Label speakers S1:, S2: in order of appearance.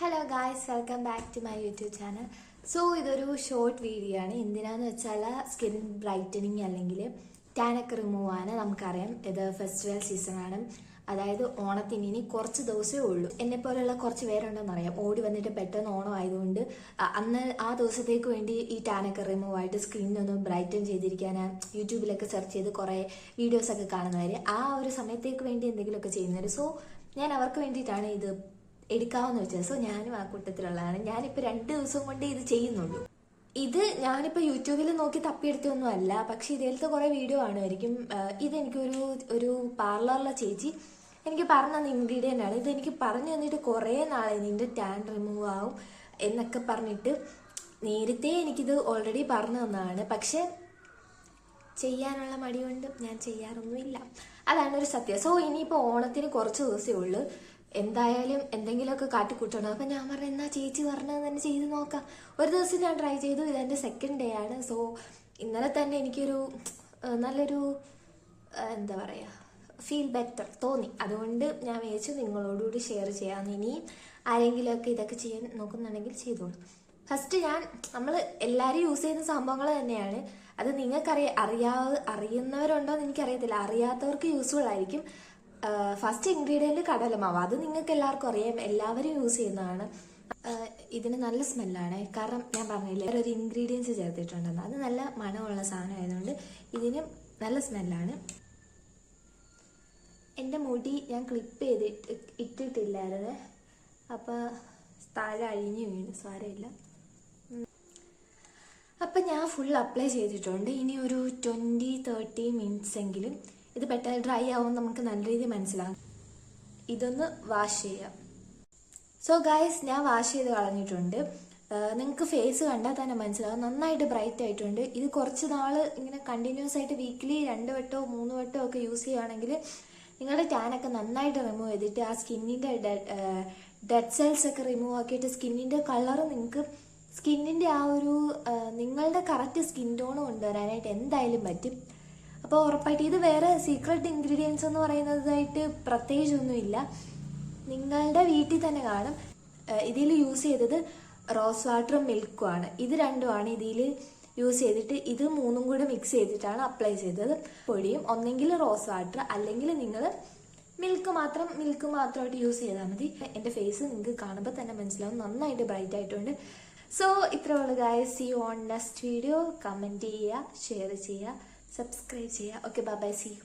S1: Hello guys welcome back to my YouTube channel so ഇതൊരു short video ആണ്. എന്തിനാന്ന് വെച്ചാൽ സ്കിൻ ബ്രൈറ്റനിങ് അല്ലെങ്കിൽ ടാനൊക്കെ റിമൂവ് ആണ് നമുക്കറിയാം. ഇത് ഫെസ്റ്റിവൽ സീസൺ ആണ്. അതായത് ഓണത്തിന് ഇനി കുറച്ച് ദിവസമേ ഉള്ളൂ. എന്നെ പോലെയുള്ള കുറച്ച് പേരുണ്ടെന്ന് അറിയാം. ഓടി വന്നിട്ട് പെട്ടെന്ന് ഓണം ആയതുകൊണ്ട് അന്ന് ആ ദിവസത്തേക്ക് വേണ്ടി ഈ ടാനൊക്കെ റിമൂവ് ആയിട്ട് സ്കിന്നൊന്ന് ബ്രൈറ്റൻ ചെയ്തിരിക്കാൻ യൂട്യൂബിലൊക്കെ സെർച്ച് ചെയ്ത് കുറേ വീഡിയോസൊക്കെ കാണുന്നവർ ആ ഒരു സമയത്തേക്ക് വേണ്ടി എന്തെങ്കിലുമൊക്കെ ചെയ്യുന്നവർ സോ ഞാൻ അവർക്ക് വേണ്ടിയിട്ടാണ് ഇത് എടുക്കാമെന്ന് വെച്ചത് സോ ഞാനും ആ കൂട്ടത്തിലുള്ളതാണ്. ഞാനിപ്പോൾ രണ്ട് ദിവസം കൊണ്ട് ഇത് ചെയ്യുന്നുള്ളൂ. ഇത് ഞാനിപ്പോൾ യൂട്യൂബിൽ നോക്കി തപ്പിയെടുത്തൊന്നും അല്ല പക്ഷെ ഇതിലത്തെ കുറേ വീഡിയോ കാണുമായിരിക്കും. ആഹ് ഇതെനിക്കൊരു ഒരു പാർലറിലെ ചേച്ചി എനിക്ക് പറഞ്ഞു തന്ന ഇൻഗ്രീഡിയന്റ് ആണ് ഇതെനിക്ക് പറഞ്ഞു തന്നിട്ട് കുറേ നാളെ നിന്റെ ടാൻ റിമൂവ് ആവും എന്നൊക്കെ പറഞ്ഞിട്ട് നേരത്തെ എനിക്കിത് ഓൾറെഡി പറഞ്ഞു തന്നതാണ്. പക്ഷെ ചെയ്യാനുള്ള മടി കൊണ്ട് ഞാൻ ചെയ്യാറൊന്നുമില്ല. അതാണ് ഒരു സത്യം. സോ ഇനിയിപ്പോൾ ഓണത്തിന് കുറച്ച് ദിവസമേ ഉള്ളൂ. എന്തായാലും എന്തെങ്കിലുമൊക്കെ കാട്ടിക്കൂട്ടണം. അപ്പം ഞാൻ പറഞ്ഞു എന്നാ ചേച്ചി പറഞ്ഞത് തന്നെ ചെയ്ത് നോക്കാം. ഒരു ദിവസം ഞാൻ ട്രൈ ചെയ്തു ഇതെന്റെ സെക്കൻഡ് ഡേ ആണ്. സോ ഇന്നലെ തന്നെ എനിക്കൊരു നല്ലൊരു എന്താ പറയുക ഫീൽ ബെറ്റർ തോന്നി. അതുകൊണ്ട് ഞാൻ വിചാരിച്ചു നിങ്ങളോടുകൂടി ഷെയർ ചെയ്യാം ഇനിയും ആരെങ്കിലുമൊക്കെ ഇതൊക്കെ ചെയ്യാൻ നോക്കുന്നുണ്ടെങ്കിൽ ചെയ്തോളൂ. ഫസ്റ്റ് ഞാൻ നമ്മൾ എല്ലാവരും യൂസ് ചെയ്യുന്ന സംഭവങ്ങൾ തന്നെയാണ്. അത് നിങ്ങൾക്കറിയ അറിയാ അറിയുന്നവരുണ്ടോ എന്ന് എനിക്കറിയത്തില്ല. അറിയാത്തവർക്ക് യൂസ്ഫുൾ ആയിരിക്കും. ഫസ്റ്റ് ഇൻഗ്രീഡിയന്റ് കടലമാവ് അത് നിങ്ങൾക്ക് എല്ലാവർക്കും അറിയാം. എല്ലാവരും യൂസ് ചെയ്യുന്നതാണ്. ഇതിന് നല്ല സ്മെല്ലാണ് കാരണം ഞാൻ പറഞ്ഞില്ലേ ഒരു ഇൻഗ്രീഡിയൻസ് ചേർത്തിട്ടുണ്ടെന്ന്. അത് നല്ല മണമുള്ള സാധനം ആയതുകൊണ്ട് ഇതിനും നല്ല സ്മെല്ലാണ് എന്റെ മുടി ഞാൻ ക്ലിപ്പ് ചെയ്തിട്ട് ഇട്ടിട്ടില്ലായിരുന്നു. അപ്പോൾ താഴെ അഴിഞ്ഞു വീണു. സാരമില്ല. അപ്പം ഞാൻ ഫുൾ അപ്ലൈ ചെയ്തിട്ടുണ്ട്. ഇനി ഒരു ട്വന്റി തേർട്ടി മിനിറ്റ്സ് എങ്കിലും ഇത് പെട്ടെന്ന് ഡ്രൈ ആവും നമുക്ക് നല്ല രീതിയിൽ മനസ്സിലാകും ഇതൊന്ന് വാഷ് ചെയ്യാം. സോ ഗായ്സ് ഞാൻ വാഷ് ചെയ്ത് കളഞ്ഞിട്ടുണ്ട്. നിങ്ങൾക്ക് ഫേസ് കണ്ടാൽ തന്നെ മനസ്സിലാവും. നന്നായിട്ട് ബ്രൈറ്റ് ആയിട്ടുണ്ട്. ഇത് കുറച്ച് നാൾ ഇങ്ങനെ കണ്ടിന്യൂസ് ആയിട്ട് വീക്കിലി രണ്ട് വട്ടോ മൂന്ന് വട്ടോ ഒക്കെ യൂസ് ചെയ്യുകയാണെങ്കിൽ നിങ്ങളുടെ ടാനൊക്കെ നന്നായിട്ട് റിമൂവ് ചെയ്തിട്ട് ആ സ്കിന്നിന്റെ ഡെഡ് സെൽസ് ഒക്കെ റിമൂവ് ആക്കിയിട്ട് സ്കിന്നിന്റെ കളർ നിങ്ങൾക്ക് സ്കിന്നിന്റെ ആ ഒരു നിങ്ങളുടെ കറക്റ്റ് സ്കിൻ ടോൺ കൊണ്ടുവരാനായിട്ട് എന്തായാലും പറ്റും. അപ്പോൾ ഉറപ്പായിട്ട് ഇത് വേറെ സീക്രട്ട് ഇൻഗ്രീഡിയൻസ് എന്ന് പറയുന്നതായിട്ട് പ്രത്യേകിച്ചൊന്നുമില്ല. നിങ്ങളുടെ വീട്ടിൽ തന്നെ കാണും. ഇതിൽ യൂസ് ചെയ്തത് റോസ് വാട്ടറും മിൽക്കും ആണ്. ഇത് രണ്ടുമാണ് ഇതിൽ യൂസ് ചെയ്തിട്ട് ഇത് മൂന്നും കൂടെ മിക്സ് ചെയ്തിട്ടാണ് അപ്ലൈ ചെയ്തത്. പൊടിയും ഒന്നെങ്കിൽ റോസ് വാട്ടർ അല്ലെങ്കിൽ നിങ്ങൾ മിൽക്ക് മാത്രം മിൽക്ക് മാത്രമായിട്ട് യൂസ് ചെയ്താൽ മതി. എന്റെ ഫേസ് നിങ്ങൾക്ക് കാണുമ്പോൾ തന്നെ മനസ്സിലാവും. നന്നായിട്ട് ബ്രൈറ്റ് ആയിട്ടുണ്ട്. സോ ഇത്രേ ഉള്ളൂ guys see on next video comment ചെയ്യുക ഷെയർ ചെയ്യുക. സബ്സ്ക്രൈബ് ചെയ്യുക okay bye bye see you